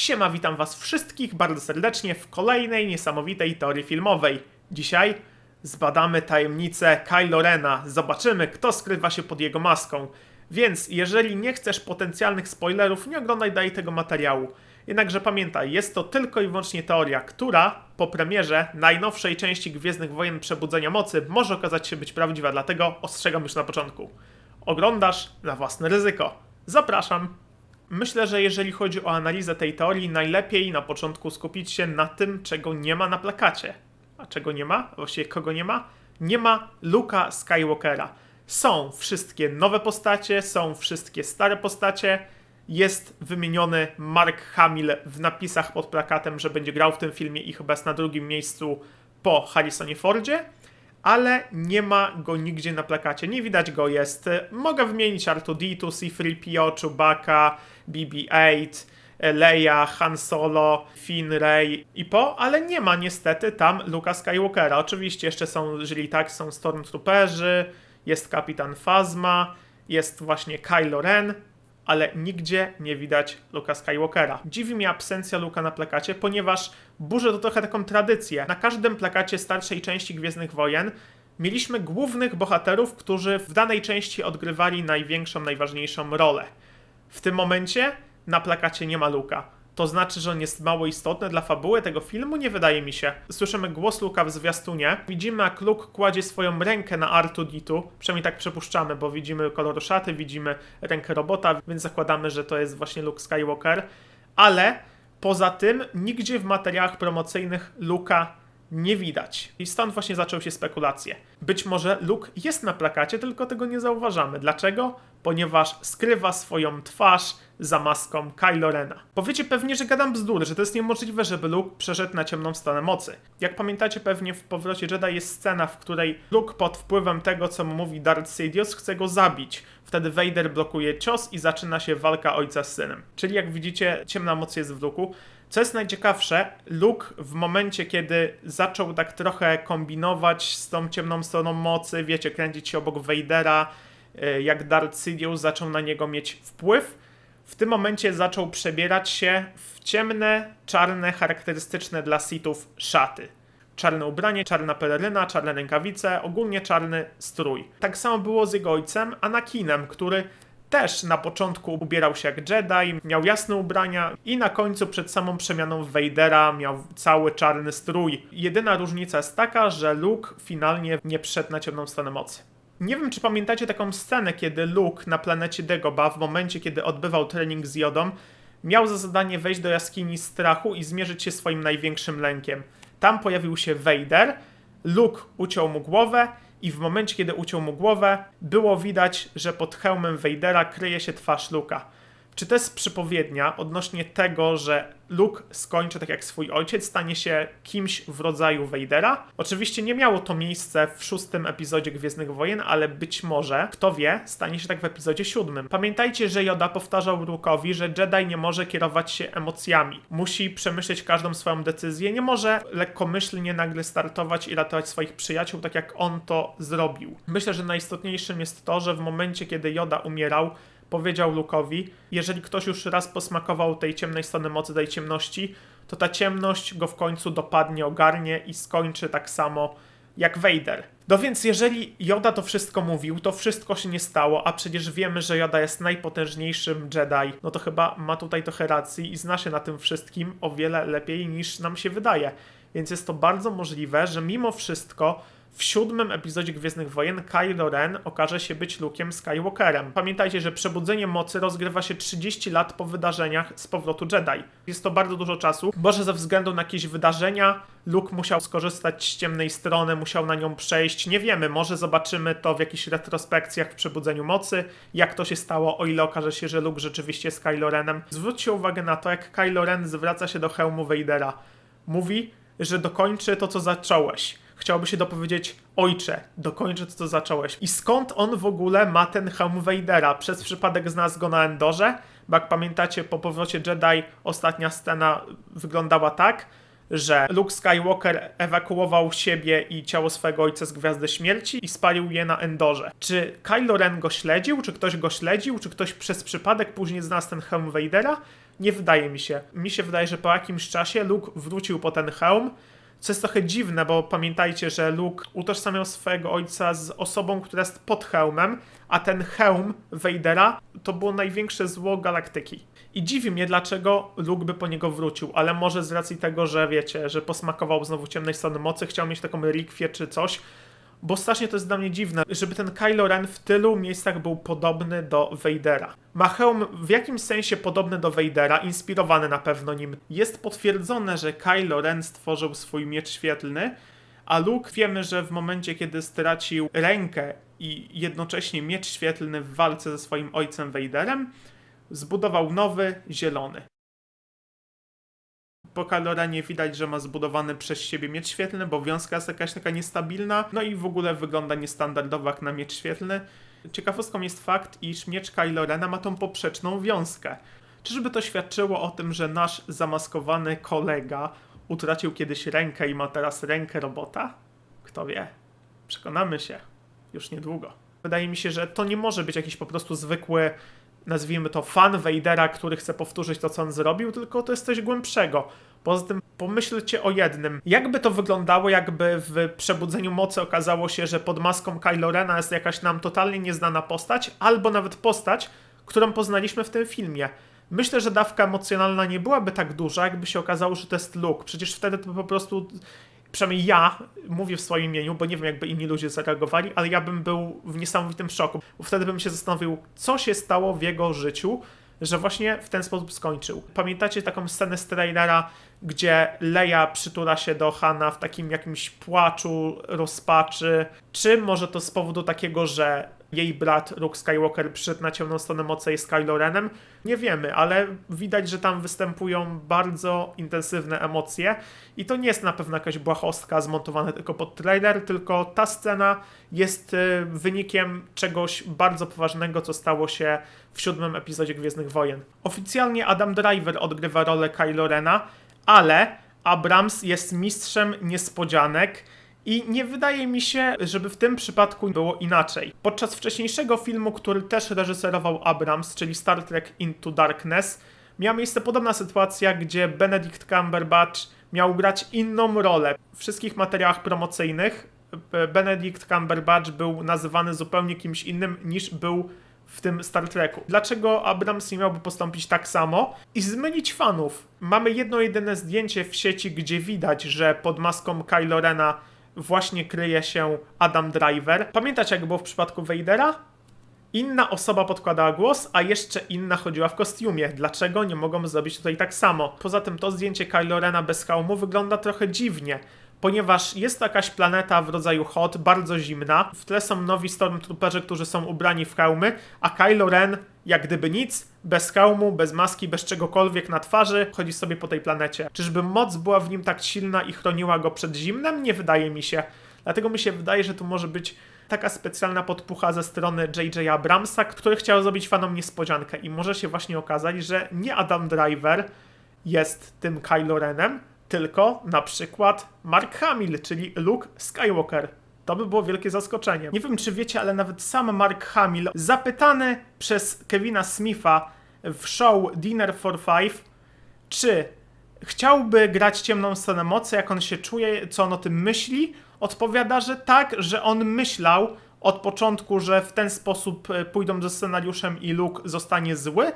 Siema, witam was wszystkich bardzo serdecznie w kolejnej niesamowitej teorii filmowej. Dzisiaj zbadamy tajemnicę Kylo Rena, zobaczymy kto skrywa się pod jego maską. Więc jeżeli nie chcesz potencjalnych spoilerów, nie oglądaj dalej tego materiału. Jednakże pamiętaj, jest to tylko i wyłącznie teoria, która po premierze najnowszej części Gwiezdnych Wojen Przebudzenia Mocy może okazać się być prawdziwa, dlatego ostrzegam już na początku. Oglądasz na własne ryzyko. Zapraszam. Myślę, że jeżeli chodzi o analizę tej teorii, najlepiej na początku skupić się na tym, czego nie ma na plakacie. A czego nie ma? Właściwie kogo nie ma? Nie ma Luka Skywalkera. Są wszystkie nowe postacie, są wszystkie stare postacie. Jest wymieniony Mark Hamill w napisach pod plakatem, że będzie grał w tym filmie i chyba jest na drugim miejscu po Harrisonie Fordzie ale nie ma go nigdzie na plakacie. Nie widać go jest. Mogę wymienić R2D2, C3PO, Chewbacca, BB-8, Leia, Han Solo, Finn, Rey i po, ale nie ma niestety tam Luka Skywalkera. Oczywiście jeszcze są, jeżeli tak, są Stormtrooperzy, jest Kapitan Phasma, jest właśnie Kylo Ren, ale nigdzie nie widać Luka Skywalkera. Dziwi mnie absencja Luka na plakacie, ponieważ burzę to trochę taką tradycję. Na każdym plakacie starszej części Gwiezdnych Wojen mieliśmy głównych bohaterów, którzy w danej części odgrywali największą, najważniejszą rolę. W tym momencie na plakacie nie ma Luka. To znaczy, że on jest mało istotny dla fabuły tego filmu? Nie wydaje mi się. Słyszymy głos Luka w zwiastunie. Widzimy, jak Luke kładzie swoją rękę na R2D2. Przynajmniej tak przypuszczamy, bo widzimy kolor szaty, widzimy rękę robota, więc zakładamy, że to jest właśnie Luke Skywalker. Ale poza tym, nigdzie w materiałach promocyjnych Luka nie widać. I stąd właśnie zaczęły się spekulacje. Być może Luke jest na plakacie, tylko tego nie zauważamy. Dlaczego? Ponieważ skrywa swoją twarz za maską Kylo Rena. Powiecie pewnie, że gadam bzdury, że to jest niemożliwe, żeby Luke przeszedł na ciemną stronę mocy. Jak pamiętacie pewnie w Powrocie Jedi jest scena, w której Luke pod wpływem tego, co mu mówi Darth Sidious, chce go zabić. Wtedy Vader blokuje cios i zaczyna się walka ojca z synem. Czyli jak widzicie, ciemna moc jest w Luke'u. Co jest najciekawsze, Luke w momencie, kiedy zaczął tak trochę kombinować z tą ciemną stroną mocy, wiecie, kręcić się obok Vadera, jak Darth Sidious zaczął na niego mieć wpływ, w tym momencie zaczął przebierać się w ciemne, czarne, charakterystyczne dla Sithów szaty. Czarne ubranie, czarna peleryna, czarne rękawice, ogólnie czarny strój. Tak samo było z jego ojcem, Anakinem, który też na początku ubierał się jak Jedi, miał jasne ubrania i na końcu przed samą przemianą Vadera miał cały czarny strój. Jedyna różnica jest taka, że Luke finalnie nie wszedł na ciemną stronę mocy. Nie wiem, czy pamiętacie taką scenę, kiedy Luke na planecie Dagobah, w momencie, kiedy odbywał trening z Jodą, miał za zadanie wejść do jaskini strachu i zmierzyć się swoim największym lękiem. Tam pojawił się Vader, Luke uciął mu głowę i w momencie, kiedy uciął mu głowę, było widać, że pod hełmem Vadera kryje się twarz Luka. Czy to jest przypowiednia odnośnie tego, że Luke skończy tak jak swój ojciec, stanie się kimś w rodzaju Vadera? Oczywiście nie miało to miejsce w szóstym epizodzie Gwiezdnych Wojen, ale być może, kto wie, stanie się tak w epizodzie siódmym. Pamiętajcie, że Yoda powtarzał Luke'owi, że Jedi nie może kierować się emocjami. Musi przemyśleć każdą swoją decyzję, nie może lekkomyślnie nagle startować i ratować swoich przyjaciół, tak jak on to zrobił. Myślę, że najistotniejszym jest to, że w momencie, kiedy Yoda umierał, powiedział Luke'owi, jeżeli ktoś już raz posmakował tej ciemnej strony mocy, tej ciemności, to ta ciemność go w końcu dopadnie, ogarnie i skończy tak samo jak Vader. No więc jeżeli Yoda to wszystko mówił, to wszystko się nie stało, a przecież wiemy, że Yoda jest najpotężniejszym Jedi, no to chyba ma tutaj trochę racji i zna się na tym wszystkim o wiele lepiej niż nam się wydaje. Więc jest to bardzo możliwe, że mimo wszystko w siódmym epizodzie Gwiezdnych Wojen Kylo Ren okaże się być Luke'em Skywalkerem. Pamiętajcie, że Przebudzenie Mocy rozgrywa się 30 lat po wydarzeniach z powrotu Jedi. Jest to bardzo dużo czasu. Może ze względu na jakieś wydarzenia Luke musiał skorzystać z ciemnej strony, musiał na nią przejść. Nie wiemy, może zobaczymy to w jakichś retrospekcjach w Przebudzeniu Mocy, jak to się stało, o ile okaże się, że Luke rzeczywiście jest Kylo Renem. Zwróćcie uwagę na to, jak Kylo Ren zwraca się do hełmu Vadera. Mówi, że dokończy to, co zacząłeś chciałby się dopowiedzieć, ojcze, dokończę to, co zacząłeś. I skąd on w ogóle ma ten hełm Vadera? Przez przypadek znalazł go na Endorze? Bo jak pamiętacie, po powrocie Jedi ostatnia scena wyglądała tak, że Luke Skywalker ewakuował siebie i ciało swego ojca z Gwiazdy Śmierci i spalił je na Endorze. Czy Kylo Ren go śledził? Czy ktoś go śledził? Czy ktoś przez przypadek później znalazł ten hełm Vadera? Nie wydaje mi się. Mi się wydaje, że po jakimś czasie Luke wrócił po ten hełm, co jest trochę dziwne, bo pamiętajcie, że Luke utożsamiał swojego ojca z osobą, która jest pod hełmem, a ten hełm Vadera to było największe zło galaktyki. I dziwi mnie, dlaczego Luke by po niego wrócił, ale może z racji tego, że wiecie, że posmakował znowu ciemnej strony mocy, chciał mieć taką relikwię czy coś, bo strasznie to jest dla mnie dziwne, żeby ten Kylo Ren w tylu miejscach był podobny do Vadera. Ma hełm w jakimś sensie podobny do Vadera, inspirowany na pewno nim. Jest potwierdzone, że Kylo Ren stworzył swój miecz świetlny, a Luke wiemy, że w momencie, kiedy stracił rękę i jednocześnie miecz świetlny w walce ze swoim ojcem Vaderem, zbudował nowy, zielony. Po Kylo Renie widać, że ma zbudowany przez siebie miecz świetlny, bo wiązka jest jakaś taka niestabilna, no i w ogóle wygląda niestandardowo jak na miecz świetlny. Ciekawostką jest fakt, iż miecz Kylo ma tą poprzeczną wiązkę. Czyżby to świadczyło o tym, że nasz zamaskowany kolega utracił kiedyś rękę i ma teraz rękę robota? Kto wie? Przekonamy się już niedługo. Wydaje mi się, że to nie może być jakiś po prostu zwykły, nazwijmy to, fan Vadera, który chce powtórzyć to, co on zrobił, tylko to jest coś głębszego. Poza tym pomyślcie o jednym. Jakby to wyglądało, jakby w Przebudzeniu Mocy okazało się, że pod maską Kylo Rena jest jakaś nam totalnie nieznana postać, albo nawet postać, którą poznaliśmy w tym filmie. Myślę, że dawka emocjonalna nie byłaby tak duża, jakby się okazało, że to jest Luke. Przecież wtedy to po prostu przynajmniej ja mówię w swoim imieniu, bo nie wiem, jakby inni ludzie zareagowali, ale ja bym był w niesamowitym szoku, wtedy bym się zastanowił, co się stało w jego życiu, że właśnie w ten sposób skończył. Pamiętacie taką scenę z trailera, gdzie Leia przytula się do Hana w takim jakimś płaczu, rozpaczy? Czy może to z powodu takiego, że jej brat Luke Skywalker przyszedł na ciemną stronę mocy z Kylo Renem? Nie wiemy, ale widać, że tam występują bardzo intensywne emocje i to nie jest na pewno jakaś błahostka zmontowana tylko pod trailer, tylko ta scena jest y, wynikiem czegoś bardzo poważnego, co stało się w siódmym epizodzie Gwiezdnych Wojen. Oficjalnie Adam Driver odgrywa rolę Kylo Rena, ale Abrams jest mistrzem niespodzianek i nie wydaje mi się, żeby w tym przypadku było inaczej. Podczas wcześniejszego filmu, który też reżyserował Abrams, czyli Star Trek Into Darkness, miała miejsce podobna sytuacja, gdzie Benedict Cumberbatch miał grać inną rolę. W wszystkich materiałach promocyjnych Benedict Cumberbatch był nazywany zupełnie kimś innym niż był w tym Star Treku. Dlaczego Abrams nie miałby postąpić tak samo i zmylić fanów? Mamy jedno jedyne zdjęcie w sieci, gdzie widać, że pod maską Kylo Rena właśnie kryje się Adam Driver. Pamiętacie, jak było w przypadku Vadera? Inna osoba podkładała głos, a jeszcze inna chodziła w kostiumie. Dlaczego nie mogą zrobić tutaj tak samo? Poza tym to zdjęcie Kylo Rena bez hełmu wygląda trochę dziwnie, ponieważ jest to jakaś planeta w rodzaju hot, bardzo zimna. W tle są nowi Stormtrooperzy, którzy są ubrani w hełmy, a Kylo Ren, jak gdyby nic, bez hełmu, bez maski, bez czegokolwiek na twarzy, chodzi sobie po tej planecie. Czyżby moc była w nim tak silna i chroniła go przed zimnem? Nie wydaje mi się. Dlatego mi się wydaje, że tu może być taka specjalna podpucha ze strony J.J. Abramsa, który chciał zrobić fanom niespodziankę i może się właśnie okazać, że nie Adam Driver jest tym Kylo Renem, tylko na przykład Mark Hamill, czyli Luke Skywalker. To by było wielkie zaskoczenie. Nie wiem, czy wiecie, ale nawet sam Mark Hamill, zapytany przez Kevina Smitha w show Dinner for Five, czy chciałby grać ciemną stronę mocy, jak on się czuje, co on o tym myśli, odpowiada, że tak, że on myślał od początku, że w ten sposób e, pójdą ze scenariuszem i Luke zostanie zły,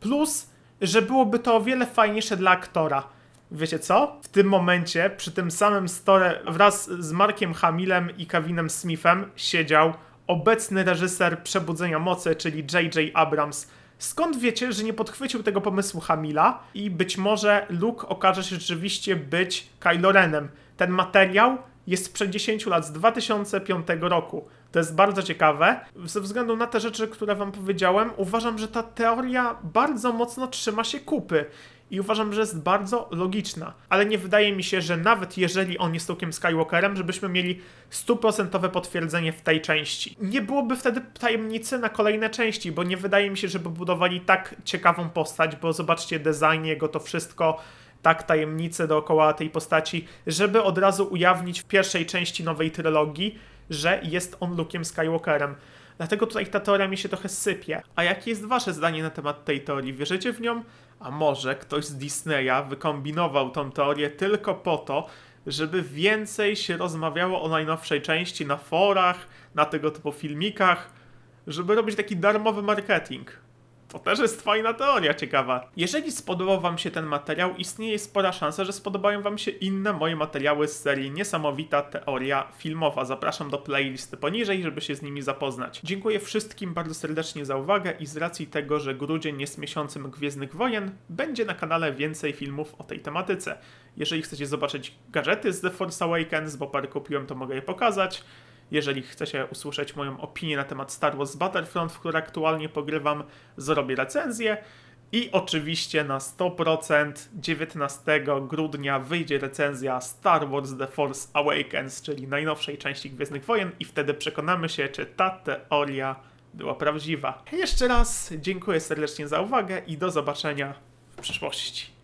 plus, że byłoby to o wiele fajniejsze dla aktora. Wiecie co? W tym momencie, przy tym samym stole, wraz z Markiem Hamilem i Kevinem Smithem siedział obecny reżyser Przebudzenia Mocy, czyli J.J. Abrams. Skąd wiecie, że nie podchwycił tego pomysłu Hamila i być może Luke okaże się rzeczywiście być Kylo Renem? Ten materiał jest sprzed 10 lat, z 2005 roku. To jest bardzo ciekawe. Ze względu na te rzeczy, które wam powiedziałem, uważam, że ta teoria bardzo mocno trzyma się kupy. I uważam, że jest bardzo logiczna. Ale nie wydaje mi się, że nawet jeżeli on jest Luke'em Skywalkerem, żebyśmy mieli stuprocentowe potwierdzenie w tej części. Nie byłoby wtedy tajemnicy na kolejne części, bo nie wydaje mi się, żeby budowali tak ciekawą postać, bo zobaczcie design jego, to wszystko tak tajemnice dookoła tej postaci, żeby od razu ujawnić w pierwszej części nowej trylogii, że jest on Luke'em Skywalkerem. Dlatego tutaj ta teoria mi się trochę sypie. A jakie jest wasze zdanie na temat tej teorii? Wierzycie w nią? A może ktoś z Disneya wykombinował tą teorię tylko po to, żeby więcej się rozmawiało o najnowszej części na forach, na tego typu filmikach, żeby robić taki darmowy marketing. To też jest fajna teoria ciekawa. Jeżeli spodobał Wam się ten materiał, istnieje spora szansa, że spodobają Wam się inne moje materiały z serii Niesamowita Teoria Filmowa. Zapraszam do playlisty poniżej, żeby się z nimi zapoznać. Dziękuję wszystkim bardzo serdecznie za uwagę i z racji tego, że grudzień jest miesiącem Gwiezdnych Wojen, będzie na kanale więcej filmów o tej tematyce. Jeżeli chcecie zobaczyć gadżety z The Force Awakens, bo parę kupiłem, to mogę je pokazać. Jeżeli chcecie usłyszeć moją opinię na temat Star Wars Battlefront, w które aktualnie pogrywam, zrobię recenzję. I oczywiście na 100% 19 grudnia wyjdzie recenzja Star Wars The Force Awakens, czyli najnowszej części Gwiezdnych Wojen i wtedy przekonamy się, czy ta teoria była prawdziwa. Jeszcze raz dziękuję serdecznie za uwagę i do zobaczenia w przyszłości.